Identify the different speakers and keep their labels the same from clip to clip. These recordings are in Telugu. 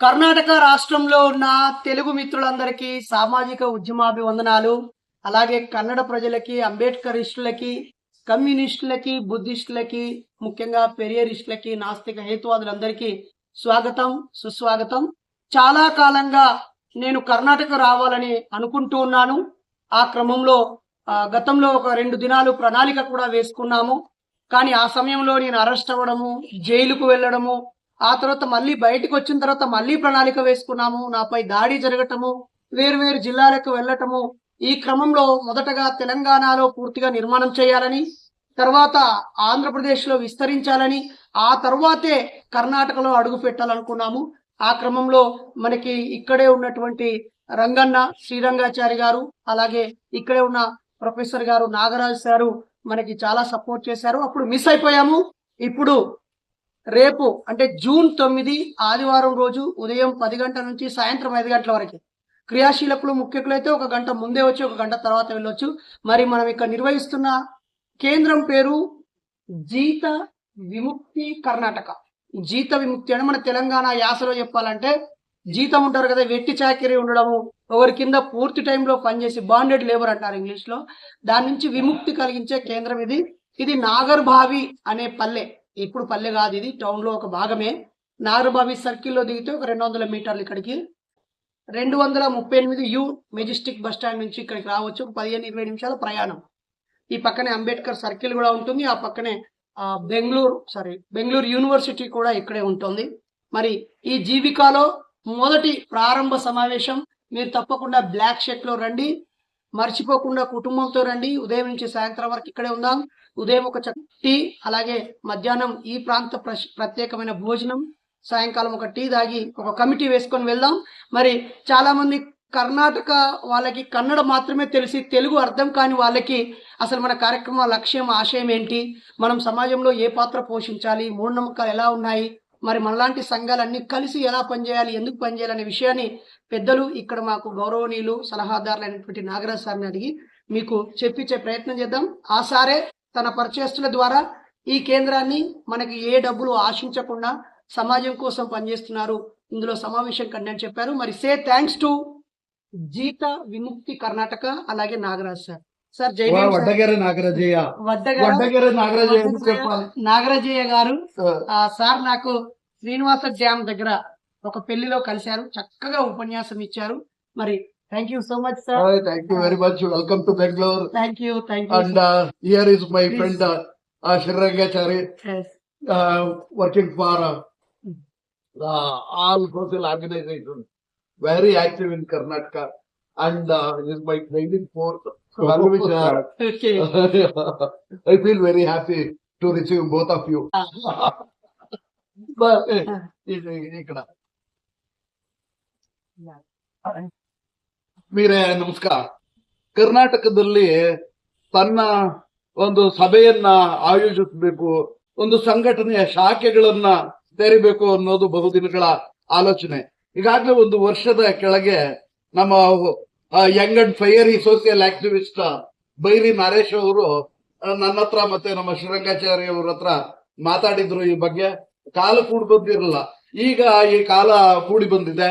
Speaker 1: కర్ణాటక రాష్ట్రంలో ఉన్న తెలుగు మిత్రులందరికీ సామాజిక ఉద్యమాభివందనాలు. అలాగే కన్నడ ప్రజలకి అంబేద్కరిస్టులకి కమ్యూనిస్టులకి బుద్ధిస్టులకి ముఖ్యంగా పెరియరిస్టులకి నాస్తిక హేతువాదులందరికీ స్వాగతం సుస్వాగతం. చాలా కాలంగా నేను కర్ణాటక రావాలని అనుకుంటూ ఉన్నాను. ఆ క్రమంలో గతంలో ఒక రెండు దినాలు ప్రణాళిక కూడా వేసుకున్నాము. కానీ ఆ సమయంలో నేను అరెస్ట్ అవ్వడము జైలుకు వెళ్ళడము ఆ తర్వాత మళ్ళీ బయటకు వచ్చిన తర్వాత మళ్ళీ ప్రణాళిక వేసుకున్నాము. నాపై దాడి జరగటము వేరు వేరు జిల్లాలకు వెళ్ళటము ఈ క్రమంలో మొదటగా తెలంగాణలో పూర్తిగా నిర్మాణం చేయాలని తర్వాత ఆంధ్రప్రదేశ్లో విస్తరించాలని ఆ తర్వాతే కర్ణాటకలో అడుగు పెట్టాలనుకున్నాము. ఆ క్రమంలో మనకి ఇక్కడే ఉన్నటువంటి రంగన్న శ్రీరంగాచారి గారు అలాగే ఇక్కడే ఉన్న ప్రొఫెసర్ గారు నాగరాజు సారు మనకి చాలా సపోర్ట్ చేశారు. అప్పుడు మిస్ అయిపోయాము. ఇప్పుడు రేపు అంటే జూన్ తొమ్మిది ఆదివారం రోజు ఉదయం పది గంటల నుంచి సాయంత్రం ఐదు గంటల వరకు. క్రియాశీలకులు ముఖ్యకులు అయితే ఒక గంట ముందే వచ్చి ఒక గంట తర్వాత వెళ్ళొచ్చు. మరి మనం ఇక్కడ నిర్వహిస్తున్న కేంద్రం పేరు జీత విముక్తి కర్ణాటక. జీత విముక్తి అని మన తెలంగాణ యాసలో చెప్పాలంటే జీతం ఉంటారు కదా వెట్టి చాకరీ ఉండడము ఒకరి కింద పూర్తి టైంలో పనిచేసి బాండెడ్ లేబర్ అంటారు ఇంగ్లీష్లో. దాని నుంచి విముక్తి కలిగించే కేంద్రం ఇది. ఇది నాగర్భావి అనే పల్లె. ఇప్పుడు పల్లె కాదు ఇది టౌన్లో ఒక భాగమే. నారుబావి సర్కిల్లో దిగితే ఒక రెండు వందల మీటర్లు ఇక్కడికి. రెండు వందల ముప్పై ఎనిమిది యూ మెజిస్టిక్ బస్ స్టాండ్ నుంచి ఇక్కడికి రావచ్చు. ఒక పదిహేను ఇరవై నిమిషాల ప్రయాణం. ఈ పక్కనే అంబేద్కర్ సర్కిల్ కూడా ఉంటుంది. ఆ పక్కనే బెంగళూరు సారీ బెంగళూరు యూనివర్సిటీ కూడా ఇక్కడే ఉంటుంది. మరి ఈ జీవికాలో మొదటి ప్రారంభ సమావేశం. మీరు తప్పకుండా బ్లాక్ షర్ట్లో రండి. మర్చిపోకుండా కుటుంబంతో రండి. ఉదయం నుంచి సాయంత్రం వరకు ఇక్కడే ఉందాం. ఉదయం ఒక చక్క టీ అలాగే మధ్యాహ్నం ఈ ప్రాంత ప్రత్యేకమైన భోజనం. సాయంకాలం ఒక టీ తాగి ఒక కమిటీ వేసుకొని వెళ్దాం. మరి చాలా మంది కర్ణాటక వాళ్ళకి కన్నడ మాత్రమే తెలిసి తెలుగు అర్థం కాని వాళ్ళకి అసలు మన కార్యక్రమ లక్ష్యం ఆశయం ఏంటి? మనం సమాజంలో ఏ పాత్ర పోషించాలి? మూఢనమ్మకాలు ఎలా ఉన్నాయి? మరి మనలాంటి సంఘాలన్నీ కలిసి ఎలా పనిచేయాలి? ఎందుకు పనిచేయాలి? అనే విషయాన్ని పెద్దలు ఇక్కడ మాకు గౌరవనీయులు సలహాదారులు అయినటువంటి నాగరాజ్ సార్ని అడిగి మీకు చెప్పించే ప్రయత్నం చేద్దాం. ఆ సారే తన పరిచయస్తుల ద్వారా ఈ కేంద్రాన్ని మనకి ఏ డబ్బులు ఆశించకుండా సమాజం కోసం పనిచేస్తున్నారు. ఇందులో సమావేశం కండి అని చెప్పారు. మరి సే థ్యాంక్స్ టు జీత విముక్తి కర్ణాటక అలాగే నాగరాజ్ సార్. సార్ జై.
Speaker 2: వడ్డగెర నాగరాజయ్య.
Speaker 1: వడ్డగారు
Speaker 2: నాగరాజయ్య
Speaker 1: నాగరాజయ్య గారు. సార్ నాకు శ్రీనివాస డ్యామ్ దగ్గర ఒక పెళ్ళిలో కలిశారు చక్కగా ఉపన్యాసం ఇచ్చారు మరి thank you so much
Speaker 2: sir thank you very much welcome to Bengaluru
Speaker 1: thank you thank
Speaker 2: you and here is my friend Srirangachari working for all social organisation very active in Karnataka and is my training
Speaker 1: for
Speaker 2: I feel very happy to receive both of you ఇక్కడ ಮೀರೇ ನಮಸ್ಕಾರ. ಕರ್ನಾಟಕದಲ್ಲಿ ತನ್ನ ಒಂದು ಸಭೆಯನ್ನ ಆಯೋಜಿಸಬೇಕು, ಒಂದು ಸಂಘಟನೆಯ ಶಾಖೆಗಳನ್ನ ತೆರಿಬೇಕು ಅನ್ನೋದು ಬಹುದಿನಗಳ ಆಲೋಚನೆ. ಈಗಾಗಲೇ ಒಂದು ವರ್ಷದ ಕೆಳಗೆ ನಮ್ಮ young and fiery social activist Bairi Naresh ಅವರು ನನ್ನ ಹತ್ರ ಮತ್ತೆ ನಮ್ಮ ಶ್ರೀರಂಗಾಚಾರ್ಯ ಅವ್ರ ಹತ್ರ ಮಾತಾಡಿದ್ರು ಈ ಬಗ್ಗೆ. ಕಾಲ ಕೂಡಿ ಬಂದಿರಲ್ಲ. ಈಗ ಈ ಕಾಲ ಕೂಡಿ ಬಂದಿದೆ.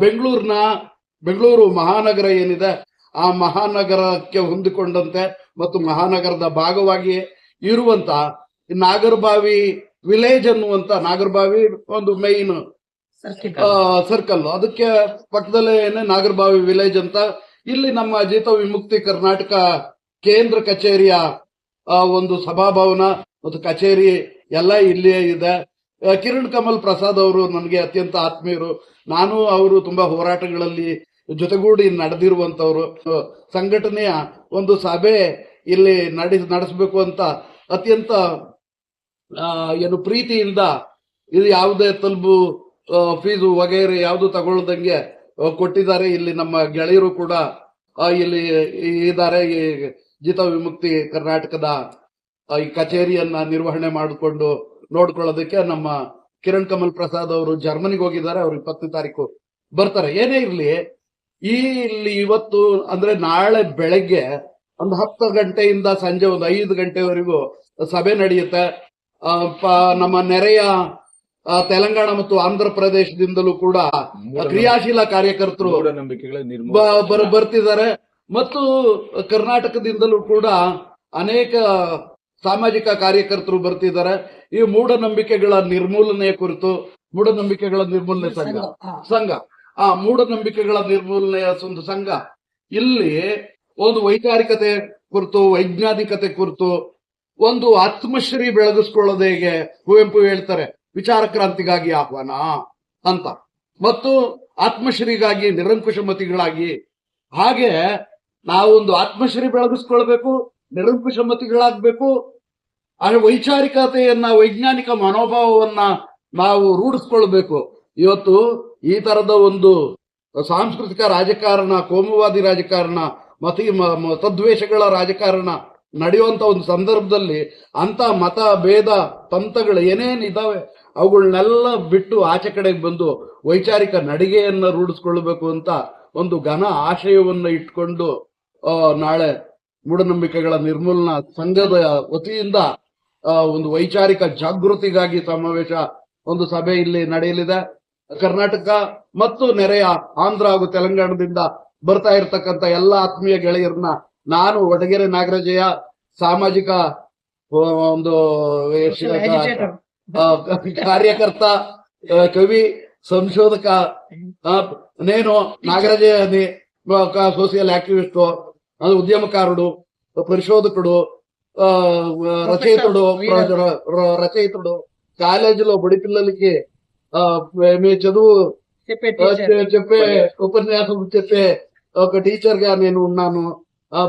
Speaker 2: ಬೆಂಗಳೂರಿನ ಬೆಂಗಳೂರು ಮಹಾನಗರ ಏನಿದೆ ಆ ಮಹಾನಗರಕ್ಕೆ ಹೊಂದಿಕೊಂಡಂತೆ ಮತ್ತು ಮಹಾನಗರದ ಭಾಗವಾಗಿ ಇರುವಂತ ನಾಗರಬಾವಿ ವಿಲೇಜ್ ಅನ್ನುವಂತ ನಾಗರಬಾವಿ ಒಂದು ಮೈನ್ ಸರ್ಕಲ್ ಅದಕ್ಕೆ ಪಕ್ಕದಲ್ಲೇ ಏನೇ ನಾಗರಬಾವಿ ವಿಲೇಜ್ ಅಂತ. ಇಲ್ಲಿ ನಮ್ಮ ಜೀತ ವಿಮುಕ್ತಿ ಕರ್ನಾಟಕ ಕೇಂದ್ರ ಕಚೇರಿಯ ಆ, ಒಂದು ಸಭಾಭವನ ಮತ್ತು ಕಚೇರಿ ಎಲ್ಲ ಇಲ್ಲಿಯೇ ಇದೆ. ಕಿರಣ್ ಕಮಲ್ ಪ್ರಸಾದ್ ಅವರು ನನಗೆ ಅತ್ಯಂತ ಆತ್ಮೀಯರು. ನಾನು, ಅವರು ತುಂಬಾ ಹೋರಾಟಗಳಲ್ಲಿ ಜೊತೆಗೂಡಿ ನಡೆದಿರುವಂತವರು. ಸಂಘಟನೆಯ ಒಂದು ಸಭೆ ಇಲ್ಲಿ ನಡೆ, ನಡೆಸಬೇಕು ಅಂತ ಅತ್ಯಂತ ಏನು ಪ್ರೀತಿಯಿಂದ ಇದು ಯಾವುದೇ ತಲುಬು ಫೀಸು ವಗೈರೆ ಯಾವುದು ತಗೊಳ್ಳದಂಗೆ ಕೊಟ್ಟಿದ್ದಾರೆ. ಇಲ್ಲಿ ನಮ್ಮ ಗೆಳೆಯರು ಕೂಡ ಇಲ್ಲಿ ಇದ್ದಾರೆ. ಈ ಜಿತ ವಿಮುಕ್ತಿ ಕರ್ನಾಟಕದ ಈ ಕಚೇರಿಯನ್ನ ನಿರ್ವಹಣೆ ಮಾಡಿಕೊಂಡು ನೋಡ್ಕೊಳ್ಳೋದಕ್ಕೆ ನಮ್ಮ ಕಿರಣ್ ಕಮಲ್ ಪ್ರಸಾದ್ ಅವರು ಜರ್ಮನಿಗೆ ಹೋಗಿದ್ದಾರೆ ಅವ್ರು ಇಪ್ಪತ್ತನೇ ತಾರೀಕು ಬರ್ತಾರೆ. ಏನೇ ಇರ್ಲಿ ಈ ಇಲ್ಲಿ ಇವತ್ತು ಅಂದ್ರೆ ನಾಳೆ ಬೆಳಗ್ಗೆ ಒಂದು ಹತ್ತು ಗಂಟೆಯಿಂದ ಸಂಜೆ ಒಂದು ಐದು ಗಂಟೆವರೆಗೂ ಸಭೆ ನಡೆಯುತ್ತೆ. ನಮ್ಮ ನೆರೆಯ ತೆಲಂಗಾಣ ಮತ್ತು ಆಂಧ್ರ ಪ್ರದೇಶದಿಂದಲೂ ಕೂಡ ಕ್ರಿಯಾಶೀಲ ಕಾರ್ಯಕರ್ತರು ಬರ್ತಿದ್ದಾರೆ. ಮತ್ತು ಕರ್ನಾಟಕದಿಂದಲೂ ಕೂಡ ಅನೇಕ ಸಾಮಾಜಿಕ ಕಾರ್ಯಕರ್ತರು ಬರ್ತಿದ್ದಾರೆ. ಈ ಮೂಢನಂಬಿಕೆಗಳ ನಿರ್ಮೂಲನೆಯ ಕುರಿತು ಮೂಢನಂಬಿಕೆಗಳ ನಿರ್ಮೂಲನೆ ಸಂಘ. ಸಂಘ. ಆ ಮೂಢನಂಬಿಕೆಗಳ ನಿರ್ಮೂಲನೆಯ ಒಂದು ಸಂಘ. ಇಲ್ಲಿ ಒಂದು ವೈಚಾರಿಕತೆ ಕುರಿತು ವೈಜ್ಞಾನಿಕತೆ ಕುರಿತು ಒಂದು ಆತ್ಮಶ್ರೀ ಬೆಳಗಿಸ್ಕೊಳ್ಳೋದು ಹೇಗೆ? ಕುವೆಂಪು ಹೇಳ್ತಾರೆ ವಿಚಾರ ಕ್ರಾಂತಿಗಾಗಿ ಆಹ್ವಾನ ಅಂತ. ಮತ್ತು ಆತ್ಮಶ್ರೀಗಾಗಿ ನಿರಂಕುಶ ಮತಿಗಳಾಗಿ. ಹಾಗೆ ನಾವೊಂದು ಆತ್ಮಶ್ರೀ ಬೆಳಗಿಸ್ಕೊಳ್ಬೇಕು ನಿರಂಕುಶಮತಿಗಳಾಗ್ಬೇಕು ಆ ವೈಚಾರಿಕತೆಯನ್ನ, ವೈಜ್ಞಾನಿಕ ಮನೋಭಾವವನ್ನ ನಾವು ರೂಢಿಸ್ಕೊಳ್ಬೇಕು. ಇವತ್ತು ಈ ತರದ ಒಂದು ಸಾಂಸ್ಕೃತಿಕ ರಾಜಕಾರಣ, ಕೋಮುವಾದಿ ರಾಜಕಾರಣ, ಮತಿ ಮತದ್ವೇಷಗಳ ರಾಜಕಾರಣ ನಡೆಯುವಂತ ಒಂದು ಸಂದರ್ಭದಲ್ಲಿ ಅಂತ ಮತ, ಭೇದ, ಪಂಥಗಳು ಏನೇನಿದಾವೆ ಅವುಗಳನ್ನೆಲ್ಲ ಬಿಟ್ಟು ಆಚೆ ಕಡೆಗೆ ಬಂದು ವೈಚಾರಿಕ ನಡಿಗೆಯನ್ನ ರೂಢಿಸ್ಕೊಳ್ಬೇಕು ಅಂತ ಒಂದು ಘನ ಆಶಯವನ್ನ ಇಟ್ಕೊಂಡು ನಾಳೆ ಮೂಢನಂಬಿಕೆಗಳ ನಿರ್ಮೂಲನ ಸಂಘದ ವತಿಯಿಂದ ಒಂದು ವೈಚಾರಿಕ ಜಾಗೃತಿಗಾಗಿ ಸಮಾವೇಶ ಒಂದು ಸಭೆ ಇಲ್ಲಿ ನಡೆಯಲಿದೆ. ಕರ್ನಾಟಕ ಮತ್ತು ನೆರೆಯ ಆಂಧ್ರ ಹಾಗೂ ತೆಲಂಗಾಣದಿಂದ ಬರ್ತಾ ಇರತಕ್ಕಂತ ಎಲ್ಲ ಆತ್ಮೀಯ ಗೆಳೆಯರನ್ನ ನಾನು ವಡಗೆರೆ ನಾಗರಾಜಯ್ಯ ಸಾಮಾಜಿಕ ಒಂದು ಕಾರ್ಯಕರ್ತ ಕವಿ ಸಂಶೋಧಕ ನೇನು ನಾಗರಾಜಯ್ಯ ಸೋಷಿಯಲ್ ಆಕ್ಟಿವಿಸ್ಟ್ ఉద్యమకారుడు పరిశోధకుడు ఆ, రచయితుడు రచయితుడు కాలేజీలో బడి పిల్లలకి మీ చదువు
Speaker 1: చెప్పే
Speaker 2: ఉపన్యాసం చెప్పే ఒక టీచర్గా నేను ఉన్నాను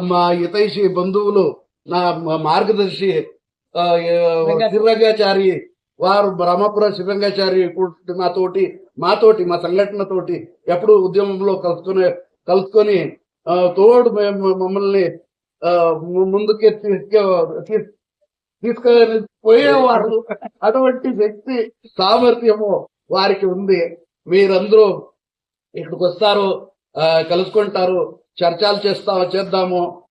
Speaker 2: మా ఇతైషి బంధువులు నా మార్గదర్శి శివరంగాచారి వారు బ్రహ్మపుర శివరంగాచారి కూడా నాతోటి మాతోటి మా సంఘటన తోటి ఎప్పుడు ఉద్యమంలో కలుసుకునే కలుసుకొని తోడు మేము- మమ్మల్ని ఆ, ము- ముందుకే తీసుకు తీసుకొని పోయేవారు. అటువంటి శక్తి సామర్థ్యము వారికి ఉంది. మీరందరూ ఇక్కడికి వస్తారు ఆ, కలుసుకుంటారు చర్చలు చేస్తా చేద్దాము.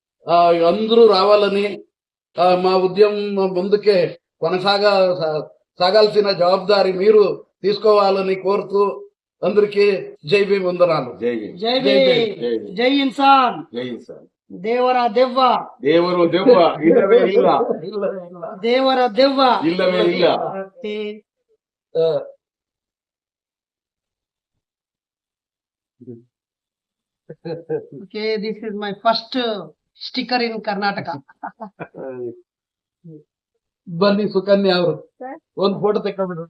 Speaker 2: అందరూ రావాలని మా ఉద్యమం ముందుకే కొనసాగా సాగాల్సిన జవాబారి మీరు తీసుకోవాలని కోరుతూ అందరికీ జై భీమ్ వందనాలు
Speaker 3: ಜೈ ಹಿಂದ್.
Speaker 1: జై
Speaker 2: జై
Speaker 1: భీమ్.
Speaker 2: భీమ్.
Speaker 3: ಜೈ ಹಿಂದ್.
Speaker 1: జై ఇన్సాన్
Speaker 3: ಜೈ ಹಿಂದ್ ಸರ್
Speaker 1: దేవర దెవ్వ
Speaker 3: ದೇವರು ದೆವ್ವ ಇಲ್ಲವೇ ಇಲ್ಲ
Speaker 1: దేవర దెవ్వ
Speaker 3: ಇಲ್ಲವೇ ಇಲ್ಲ
Speaker 2: ఆ,
Speaker 1: okay this is my first sticker in Karnataka
Speaker 2: ಬನ್ನಿ ಸುಕನ್ಯಾ ಅವರು ಒಂದು ಫೋಟೋ ತೆಕ್ಕೊಂಡ್ಬಿಡ್ರಿ